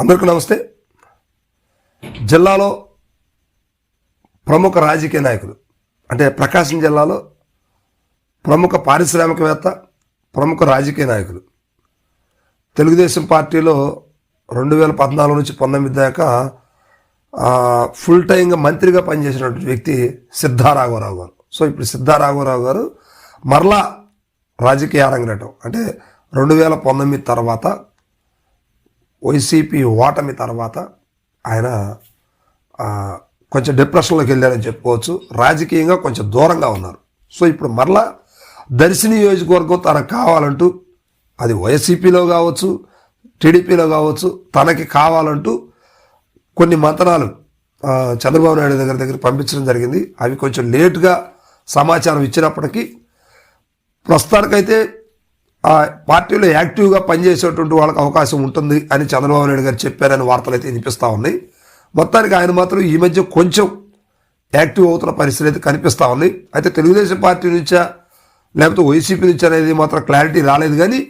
అందరికీ నమస్తే. జిల్లాలో ప్రముఖ రాజకీయ నాయకులు అంటే ప్రకాశం జిల్లాలో ప్రముఖ పారిశ్రామికవేత్త ప్రముఖ రాజకీయ నాయకులు. తెలుగుదేశం పార్టీలో రెండు వేల పద్నాలుగు నుంచి పంతొమ్మిది దాకా ఫుల్ టైంగా మంత్రిగా పనిచేసినటువంటి వ్యక్తి సిద్ధారాఘవరావు గారు. సో ఇప్పుడు సిద్ధారాఘవరావు గారు మరలా రాజకీయ అరంగేటం అంటే రెండు వేల పంతొమ్మిది తర్వాత వైసీపీ ఓటమి తర్వాత ఆయన కొంచెం డిప్రెషన్లోకి వెళ్ళారని చెప్పుకోవచ్చు. రాజకీయంగా కొంచెం దూరంగా ఉన్నారు. సో ఇప్పుడు మరలా దర్శి నియోజకవర్గం తనకు కావాలంటూ అది వైసీపీలో కావచ్చు టీడీపీలో కావచ్చు తనకి కావాలంటూ కొన్ని మంత్రాలు చంద్రబాబు నాయుడు దగ్గర దగ్గర పంపించడం జరిగింది. అవి కొంచెం లేటుగా సమాచారం ఇచ్చినప్పటికీ ప్రస్తుతానికైతే పార్టీలో యాక్టివ్గా పనిచేసేటువంటి వాళ్ళకి అవకాశం ఉంటుంది అని చంద్రబాబు నాయుడు గారు చెప్పారని వార్తలు అయితే వినిపిస్తూ ఉన్నాయి. మొత్తానికి ఆయన మాత్రం ఈ మధ్య కొంచెం యాక్టివ్ అవుతున్న పరిస్థితి అయితే కనిపిస్తూ ఉంది. అయితే తెలుగుదేశం పార్టీ నుంచా లేకపోతే వైసీపీ నుంచి అనేది మాత్రం క్లారిటీ రాలేదు కానీ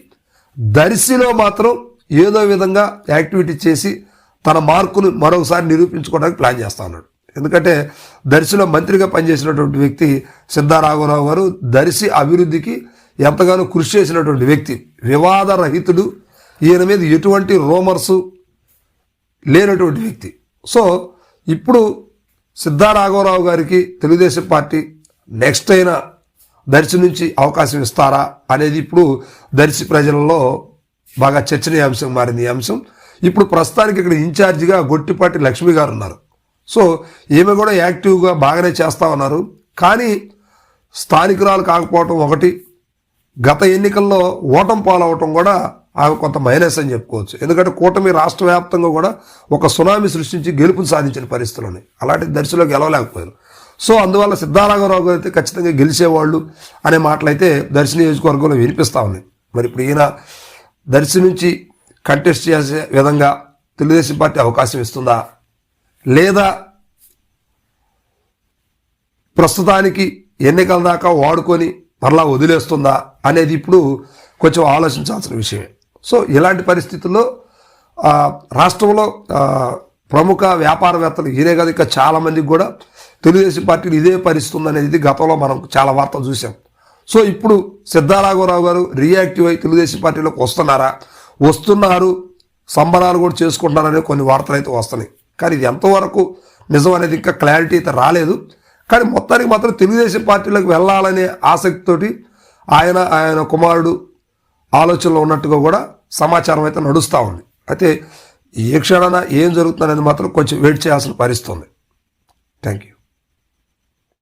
దర్శిలో మాత్రం ఏదో విధంగా యాక్టివిటీ చేసి తన మార్కును మరొకసారి నిరూపించుకోవడానికి ప్లాన్ చేస్తా ఉన్నాడు. ఎందుకంటే దర్శిలో మంత్రిగా పనిచేసినటువంటి వ్యక్తి సిద్ధారాఘవరావు గారు దర్శి అభివృద్ధికి ఎంతగానో కృషి చేసినటువంటి వ్యక్తి వివాదరహితుడు ఈయన మీద ఎటువంటి రోమర్సు లేనటువంటి వ్యక్తి. సో ఇప్పుడు సిద్ధారాఘవరావు గారికి తెలుగుదేశం పార్టీ నెక్స్ట్ అయినా దర్శి నుంచి అవకాశం ఇస్తారా అనేది ఇప్పుడు దర్శి ప్రజలలో బాగా చర్చనీయాంశం మారింది ఈ అంశం. ఇప్పుడు ప్రస్తుతానికి ఇక్కడ ఇన్ఛార్జిగా గొట్టిపాటి లక్ష్మి గారు ఉన్నారు. సో ఈమె కూడా యాక్టివ్గా బాగానే చేస్తా ఉన్నారు. కానీ స్థానికురాలు కాకపోవటం ఒకటి గత ఎన్నికల్లో ఓటం పాలవటం కూడా ఆమె కొంత మైనస్ అని చెప్పుకోవచ్చు. ఎందుకంటే కూటమి రాష్ట్ర వ్యాప్తంగా కూడా ఒక సునామీ సృష్టించి గెలుపును సాధించిన పరిస్థితులు ఉన్నాయి. అలాంటి దర్శిలో గెలవలేకపోయారు సో అందువల్ల సిద్ధారాఘవరావు గారు అయితే ఖచ్చితంగా గెలిచేవాళ్ళు అనే మాటలైతే దర్శి నియోజకవర్గంలో వినిపిస్తూ ఉన్నాయి. మరి ఇప్పుడు ఈయన దర్శి నుంచి కంటెస్ట్ చేసే విధంగా తెలుగుదేశం పార్టీ అవకాశం ఇస్తుందా? లేదా ప్రస్తుతానికి ఎన్నికల దాకా వాడుకొని మరలా వదిలేస్తుందా అనేది ఇప్పుడు కొంచెం ఆలోచించాల్సిన విషయమే. సో ఇలాంటి పరిస్థితుల్లో రాష్ట్రంలో ప్రముఖ వ్యాపారవేత్తలు ఈయనే కాదు ఇంకా చాలామందికి కూడా తెలుగుదేశం పార్టీలు ఇదే పరిస్థితి ఉందనేది గతంలో మనం చాలా వార్తలు చూసాం సో ఇప్పుడు సిద్ధారాఘవరావు గారు రియాక్టివ్ అయి తెలుగుదేశం పార్టీలోకి వస్తున్నారా? వస్తున్నారు సంబరాలు కూడా చేసుకుంటున్నారనే కొన్ని వార్తలు అయితే వస్తున్నాయి. కానీ ఇది ఎంతవరకు నిజం అనేది ఇంకా క్లారిటీ అయితే రాలేదు. కానీ మొత్తానికి మాత్రం తెలుగుదేశం పార్టీలోకి వెళ్ళాలనే ఆసక్తితోటి ఆయన ఆయన కుమారుడు ఆలోచనలో ఉన్నట్టుగా కూడా సమాచారం అయితే నడుస్తూ ఉంది. అయితే ఏ క్షణాన ఏం జరుగుతుందనేది మాత్రం కొంచెం వెయిట్ చేయాల్సిన పరిస్థితుంది థ్యాంక్ యూ